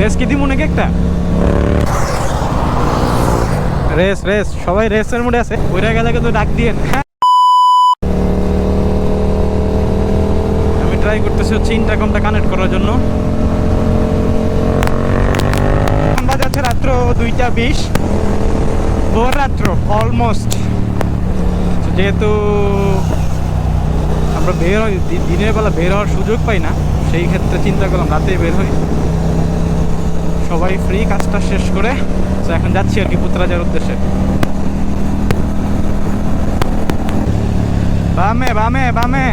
Race কি দিব নাকি একটা? রেস রেস, সবাই রেসের মোডে আছে। ওইটা গেলে কিন্তু ডাক দিয়ে আমি ট্রাই করতেছি হচ্ছে ইন্টারকমটা কানেক্ট করার জন্য। যাচ্ছে রাত্র দুইটা বিশ। ভোর রাত্র অলমোস্ট যেহেতু আমরা বের হই দিনের বেলা বের হওয়ার সুযোগ পাই না, সেই ক্ষেত্রে চিন্তা করলাম রাতেই বের হই। সবাই ফ্রি কাজটা শেষ করে। তো এখন যাচ্ছি আর কি পুত্রাজার উদ্দেশ্যে। বামে বামে বামে।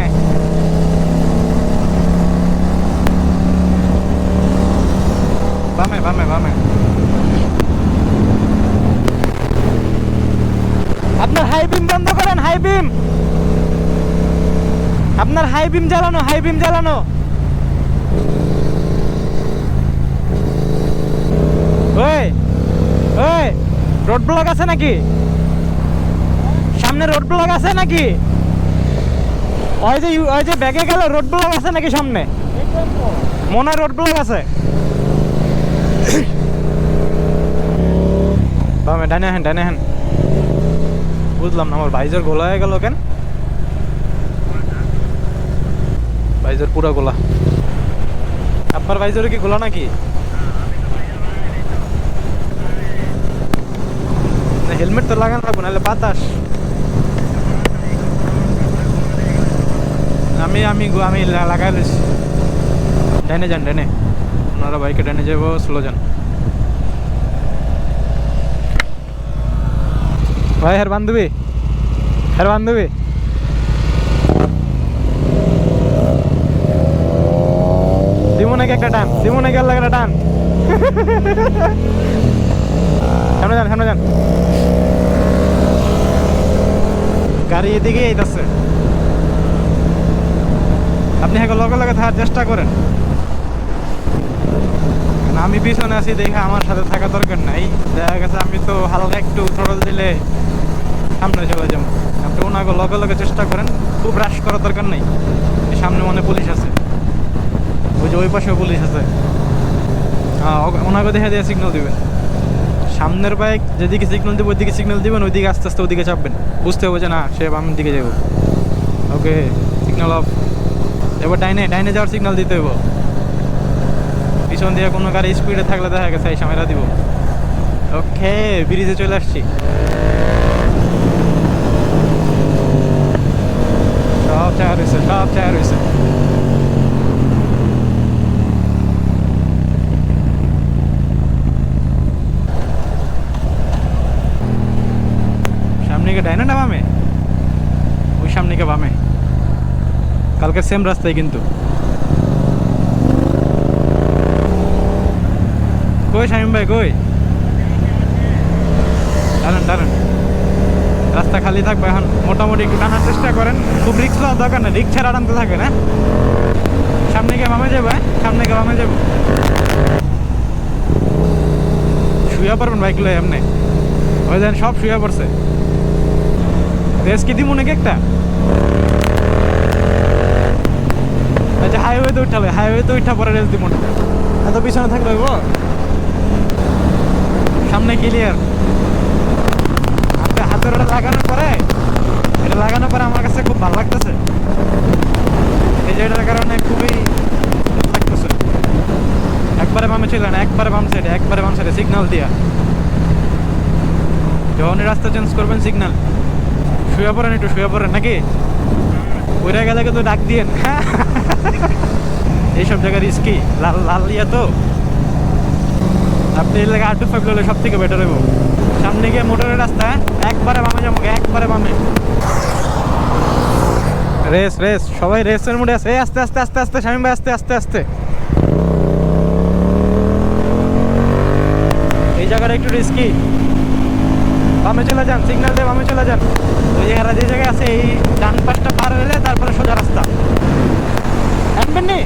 বামে বামে বামে। আপনার হাই বিম বন্ধ করেন, হাই বিম। আপনার হাই বিম জ্বালানো, হাই বিম জ্বালানো ওই ওই রোড ব্লক আছে নাকি? সামনে রোড ব্লক আছে নাকি? ওই যে ওই যে ব্যাগে রোড ব্লক আছে নাকি সামনে? মনে রোড ব্লক আছে। ডানে হেন ডানে হেন বুঝলাম না, আমার বাইজের গোলা হয়ে গেল কেন? বাইজের পুরো গোলা। আপনার বাইজের কি গোলা নাকি? হেলমেট তো লাগানো লাগবে, নাহলে বাতাস। আমি আমি আমি লাগাই লইছি ডাইনে যান ডাইনে ওনারা বাইকে ডাইনে যাব স্লো যান। ভাই হ্যার বান্ধবী। হ্যার বান্ধবী। দিমু নাকি একটা টান দিমু নাকি আল্লাহ একটা টান। সামনে যান সামনে যান। গাড়ি এদিকে এইতেছে আপনি হ্যাঁ লগে লগে থাকার চেষ্টা করেন। আমি পিছনে আছি দেখে আমার সাথে থাকা দরকার নাই। দেখা গেছে আমি তো হালকা একটু থরল দিলে সামনে চলে যাব। আপনি ওনাকে লগে লগে চেষ্টা করেন, খুব রাশ করার দরকার নেই। সামনে মনে পুলিশ আছে। ওই যে ওই পাশেও পুলিশ আছে। ওনাকে দেখে দিয়ে সিগন্যাল দিবেন। সামনের বাইক যেদিকে সিগন্যাল দিব, ওইদিকে সিগন্যাল দিবেন, ওইদিকে আস্তে আস্তে ওইদিকে চাপবেন। বুঝতে হবে যে না, সে বামের দিকে যাব ওকে সিগন্যাল অফ এবার ডাইনে ডাইনে যাওয়ার সিগন্যাল দিতে হইব। পিছন দিয়ে কোনো গাড়ি স্পিডে থাকলে দেখা গেছে, এই সময়টা দিব। ওকে ব্রিজে চলে আসছি। সব চায় রয়েছে সব চায় রয়েছে সামনে গিয়ে ডাইনে না বামে ওই সামনে গিয়ে বামে? কালকে সেম রাস্তায় কিন্তু। কই শামিম ভাই, কই? দাঁড়ান দাঁড়ান। রাস্তা খালি থাকবে এখন। মোটামুটি একটু টানার চেষ্টা করেন। খুব রিক্স লওয়ার দরকার নেই। রিক্স ছাড়া টানতে থাকে না সামনে গিয়ে বামে যাব হ্যাঁ? সামনে গিয়ে বামে যাব। শুয়ে পারবেন বাইক লয়ে এমনি। ওই দেন সব শুয়ে পড়ছে। রেস কি দিব নাকি একটা? আচ্ছা হাইওয়েতে উঠাবে হাইওয়েতে উঠা পরে রেস দিব না। এত পিছনে থাকলে হইব? সামনে ক্লিয়ার হাতে হাতের ওটা লাগানোর পরে, এটা লাগানোর পরে আমার কাছে খুব ভালো লাগতেছে। এই যে কারণে খুবই লাগতেছে। একবারে বামে ছিল না, একবারে বাম সাইডে একবারে বাম সাইডে সিগন্যাল দিয়া। যখনই রাস্তা চেঞ্জ করবেন সিগন্যাল শুয়ে পড়েন, একটু শুয়ে পড়েন নাকি? ওইটা গেলে কিন্তু ডাক দিয়েন। এইসব জায়গায় রিস্কি লাল লাল ইয়া তো। আপনি এলাকা আর টু ফাইভ হলে সব থেকে বেটার হইব। সামনে গিয়ে মোটরের রাস্তা একবারে বামে যাব, একবারে বামে। রেস রেস, সবাই রেসের মোডে আছে। আস্তে আস্তে আস্তে আস্তে, শামিম ভাই, আস্তে আস্তে আস্তে। এই জায়গাটা একটু রিস্কি বামে চলে যান সিগন্যাল দিয়ে বামে চলে যান। ওই জায়গাটা যে জায়গায় আছে, এই ডান পাশটা পার হলে তারপরে সোজা রাস্তা। আনবেন নি?